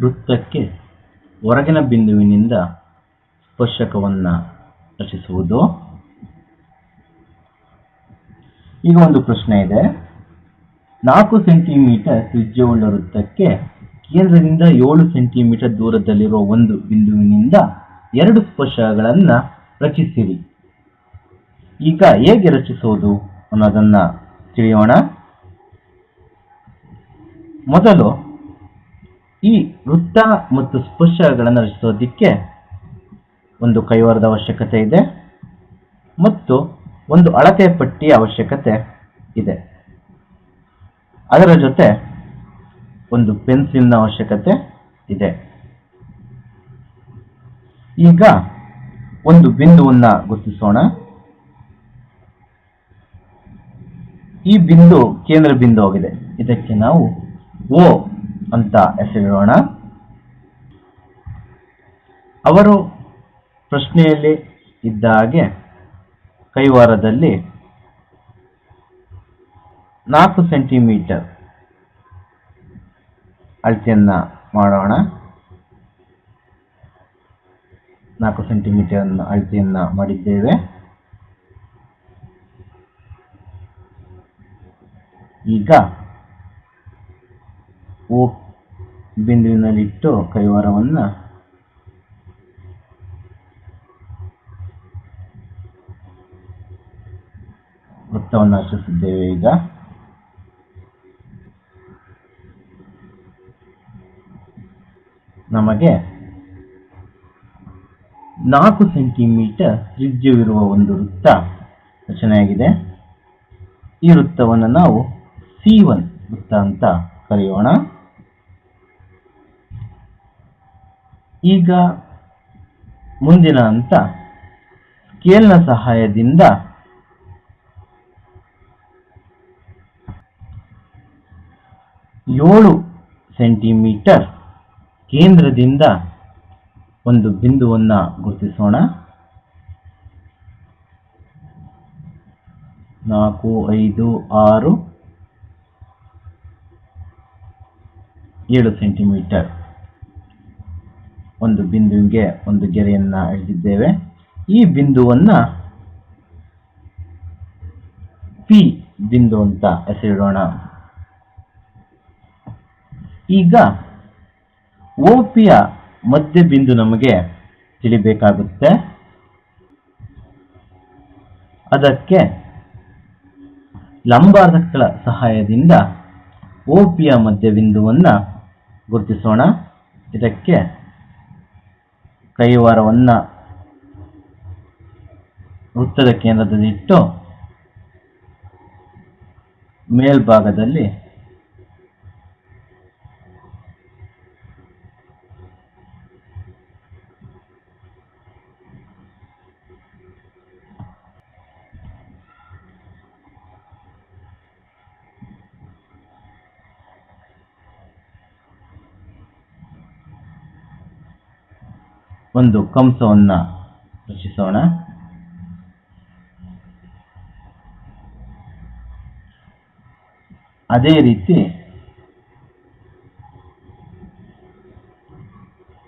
ವೃತ್ತಕ್ಕೆ ಹೊರಗಿನ ಬಿಂದುವಿನಿಂದ ಸ್ಪರ್ಶಕವನ್ನು ರಚಿಸುವುದು. ಈಗ ಒಂದು ಪ್ರಶ್ನೆ ಇದೆ. ನಾಲ್ಕು ಸೆಂಟಿಮೀಟರ್ ತ್ರಿಜ್ಯವುಳ್ಳ ವೃತ್ತಕ್ಕೆ ಕೇಂದ್ರದಿಂದ ಏಳು ಸೆಂಟಿಮೀಟರ್ ದೂರದಲ್ಲಿರುವ ಒಂದು ಬಿಂದುವಿನಿಂದ ಎರಡು ಸ್ಪರ್ಶಗಳನ್ನು ರಚಿಸಿರಿ. ಈಗ ಹೇಗೆ ರಚಿಸುವುದು ಅನ್ನೋದನ್ನು ತಿಳಿಯೋಣ. ಮೊದಲು ಈ ವೃತ್ತ ಮತ್ತು ಸ್ಪರ್ಶಗಳನ್ನು ರಚಿಸೋದಕ್ಕೆ ಒಂದು ಕೈವಾರದ ಅವಶ್ಯಕತೆ ಇದೆ ಮತ್ತು ಒಂದು ಅಳತೆ ಪಟ್ಟಿಯ ಅವಶ್ಯಕತೆ ಇದೆ. ಅದರ ಜೊತೆ ಒಂದು ಪೆನ್ಸಿಲ್ನ ಅವಶ್ಯಕತೆ ಇದೆ. ಈಗ ಒಂದು ಬಿಂದುವನ್ನು ಗುರುತಿಸೋಣ. ಈ ಬಿಂದು ಕೇಂದ್ರ ಬಿಂದು ಆಗಿದೆ. ಇದಕ್ಕೆ ನಾವು ಓ ಅಂತ ಹೆಸರಿಡೋಣ. ಅವರು ಪ್ರಶ್ನೆಯಲ್ಲಿ ಇದ್ದ ಹಾಗೆ ಕೈವಾರದಲ್ಲಿ ನಾಲ್ಕು ಸೆಂಟಿಮೀಟರ್ ಅಳತೆಯನ್ನು ಮಾಡೋಣ. ನಾಲ್ಕು ಸೆಂಟಿಮೀಟರ್ ಅಳತೆಯನ್ನ ಮಾಡಿದ್ದೇವೆ. ಈಗ ಓ ಬಿಂದುವಿನಲ್ಲಿಟ್ಟು ಕೈವಾರವನ್ನು ವೃತ್ತವನ್ನು ರಚಿಸಿದ್ದೇವೆ ಈಗ. ನಮಗೆ ನಾಲ್ಕು ಸೆಂಟಿಮೀಟರ್ ತ್ರಿಜ್ಯವಿರುವ ಒಂದು ವೃತ್ತ ರಚನೆಯಾಗಿದೆ. ಈ ವೃತ್ತವನ್ನು ನಾವು ಸಿ ಒನ್ ವೃತ್ತ ಅಂತ ಕರೆಯೋಣ. ಈಗ ಮುಂದಿನ ಹಂತ ಸ್ಕೇಲ್ನ ಸಹಾಯದಿಂದ ಏಳು ಸೆಂಟಿಮೀಟರ್ ಕೇಂದ್ರದಿಂದ ಒಂದು ಬಿಂದುವನ್ನು ಗುರುತಿಸೋಣ. ನಾಲ್ಕು, ಐದು, ಆರು, ಏಳು ಸೆಂಟಿಮೀಟರ್. ಒಂದು ಬಿಂದುವಿಗೆ ಒಂದು ಗೆರೆಯನ್ನ ಎಳೆದಿದ್ದೇವೆ. ಈ ಬಿಂದುವನ್ನ ಪಿ ಬಿಂದು ಅಂತ ಹೆಸರಿಡೋಣ. ಈಗ ಓಪಿಯ ಮಧ್ಯ ಬಿಂದು ನಮಗೆ ತಿಳಿಬೇಕಾಗುತ್ತೆ. ಅದಕ್ಕೆ ಲಂಬಾರ್ಧಕಗಳ ಸಹಾಯದಿಂದ ಓಪಿಯ ಮಧ್ಯಬಿಂದುವನ್ನು ಗುರುತಿಸೋಣ. ಇದಕ್ಕೆ ಕೈವಾರವನ್ನು ವೃತ್ತದ ಕೇಂದ್ರದಲ್ಲಿಟ್ಟು ಮೇಲ್ಭಾಗದಲ್ಲಿ ಒಂದು ಕಂಸವನ್ನು ರಚಿಸೋಣ. ಅದೇ ರೀತಿ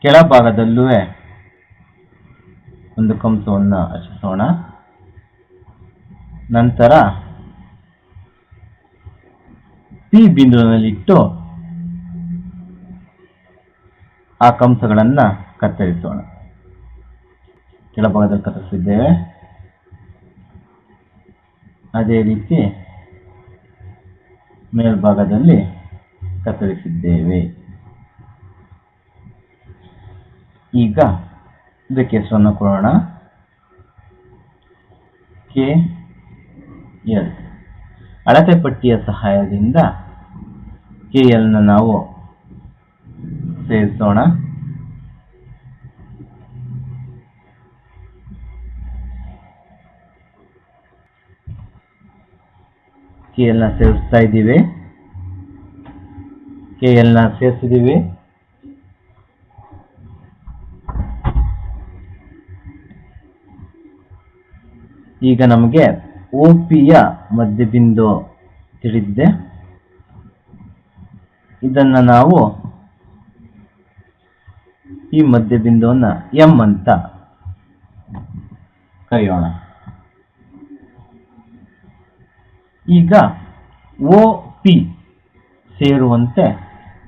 ಕೆಳಭಾಗದಲ್ಲೂ ಒಂದು ಕಂಸವನ್ನು ರಚಿಸೋಣ. ನಂತರ ಪಿ ಬಿಂದುವಿನಲ್ಲಿಟ್ಟು ಆ ಕಂಸಗಳನ್ನು ಕತ್ತರಿಸೋಣ ಕೆಳಭಾಗದಲ್ಲಿ ಕತ್ತರಿಸಿದ್ದೇವೆ. ಅದೇ ರೀತಿ ಮೇಲ್ಭಾಗದಲ್ಲಿ ಕತ್ತರಿಸಿದ್ದೇವೆ. ಈಗ ಇದಕ್ಕೆ ಹೆಸರನ್ನು ಕೊಡೋಣ ಕೆ ಎಲ್. ಅಳತೆ ಪಟ್ಟಿಯ ಸಹಾಯದಿಂದ ಕೆ ಎಲ್ನ ನಾವು ಸೇರಿಸೋಣ ಕೆ ಎಲ್ನ ಸೇರಿಸ್ತಾ ಇದ್ದೀವಿ. ಕೆ ಎಲ್ನ ಸೇರಿಸಿದ್ದೀವಿ. ಈಗ ನಮಗೆ ಒ ಪಿಯ ಮಧ್ಯಬಿಂದು ತಿಳಿದಿದೆ. ಇದನ್ನು ನಾವು ಈ ಮಧ್ಯಬಿಂದುವನ್ನ ಎಂ ಅಂತ ಕರೆಯೋಣ. ಈಗ ಒ, ಪಿ ಸೇರುವಂತೆ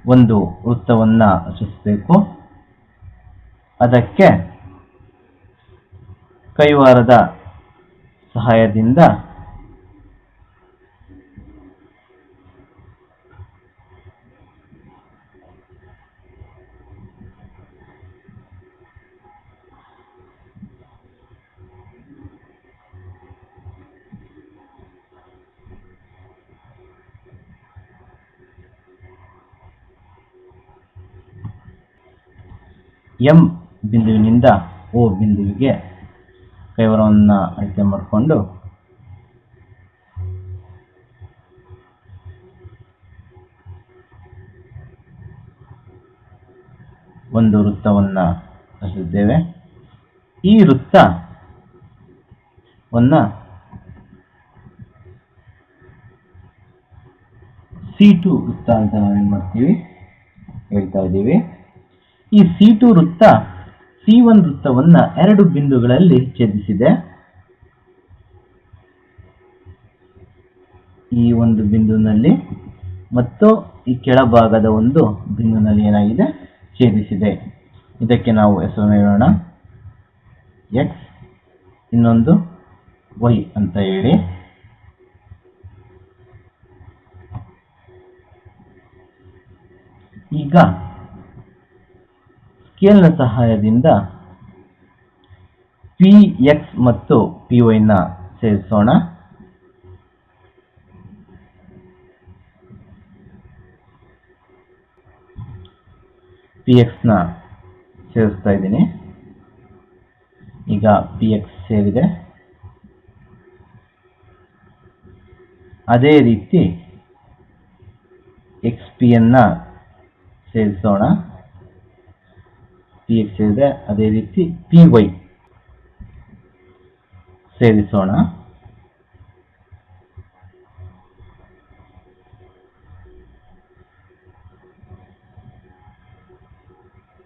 ಒಂದು ವೃತ್ತವನ್ನ ರಚಿಸಬೇಕು. ಅದಕ್ಕೆ ಕೈವಾರದ ಸಹಾಯದಿಂದ ಎಂ ಬಿಂದುವಿನಿಂದ ಓ ಬಿಂದುವಿಗೆ ಕೈವರವನ್ನು ಅಳತೆ ಮಾಡಿಕೊಂಡು ಒಂದು ವೃತ್ತವನ್ನು ರಚಿಸಿದ್ದೇವೆ. ಈ ವೃತ್ತವನ್ನು ಸಿ ಟು ವೃತ್ತ ಅಂತ ನಾವೇನು ಮಾಡ್ತೀವಿ? ಹೇಳ್ತಾ ಇದ್ದೀವಿ. ಈ ಸಿ ಟು ವೃತ್ತ ಸಿ ಒನ್ ವೃತ್ತವನ್ನು ಎರಡು ಬಿಂದುಗಳಲ್ಲಿ ಛೇದಿಸಿದೆ. ಈ ಒಂದು ಬಿಂದುವಿನಲ್ಲಿ ಮತ್ತು ಈ ಕೆಳಭಾಗದ ಒಂದು ಬಿಂದುವಿನಲ್ಲಿ ಏನಾಗಿದೆ? ಛೇದಿಸಿದೆ. ಇದಕ್ಕೆ ನಾವು ಹೆಸರನ್ನು ಹೇಳೋಣ. ಎಕ್ಸ್ ಇನ್ನೊಂದು ವೈ ಅಂತ ಹೇಳಿ. ಈಗ ಸ್ಕೇಲ್ನ ಸಹಾಯದಿಂದ ಪಿ ಎಕ್ಸ್ ಮತ್ತು ಪಿ ವೈನ ಸೇರಿಸೋಣ. ಪಿ ಎಕ್ಸ್ನ ಸೇರಿಸ್ತಾ ಇದ್ದೀನಿ. ಈಗ ಪಿ ಎಕ್ಸ್ ಸೇರಿದೆ. ಅದೇ ರೀತಿ ಎಕ್ಸ್ ಪಿಯನ್ನು ಸೇರಿಸೋಣ. ಪಿ ಎಕ್ಸ್ ಇದೆ ಅದೇ ರೀತಿ ಪಿ ವೈ ಸೇರಿಸೋಣ.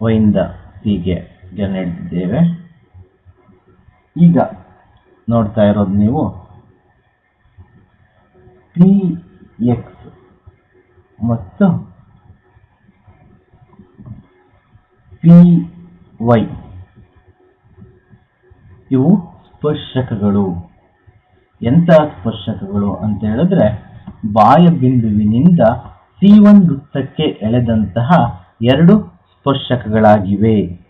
ವೈಯಿಂದ ಪಿಗೆ ಗೆನ್ನಿದ್ದೇವೆ ಈಗ ನೋಡ್ತಾ ಇರೋದು ನೀವು ಪಿ ಎಕ್ಸ್ ಮತ್ತು ಪಿ ವೈ ಇವು ಸ್ಪರ್ಶಕಗಳು. ಎಂಥ ಸ್ಪರ್ಶಕಗಳು ಅಂತ ಹೇಳಿದ್ರೆ ಬಾಯ ಬಿಂದುವಿನಿಂದ ಸಿ ಒನ್ ವೃತ್ತಕ್ಕೆ ಎಳೆದಂತಹ ಎರಡು ಸ್ಪರ್ಶಕಗಳಾಗಿವೆ.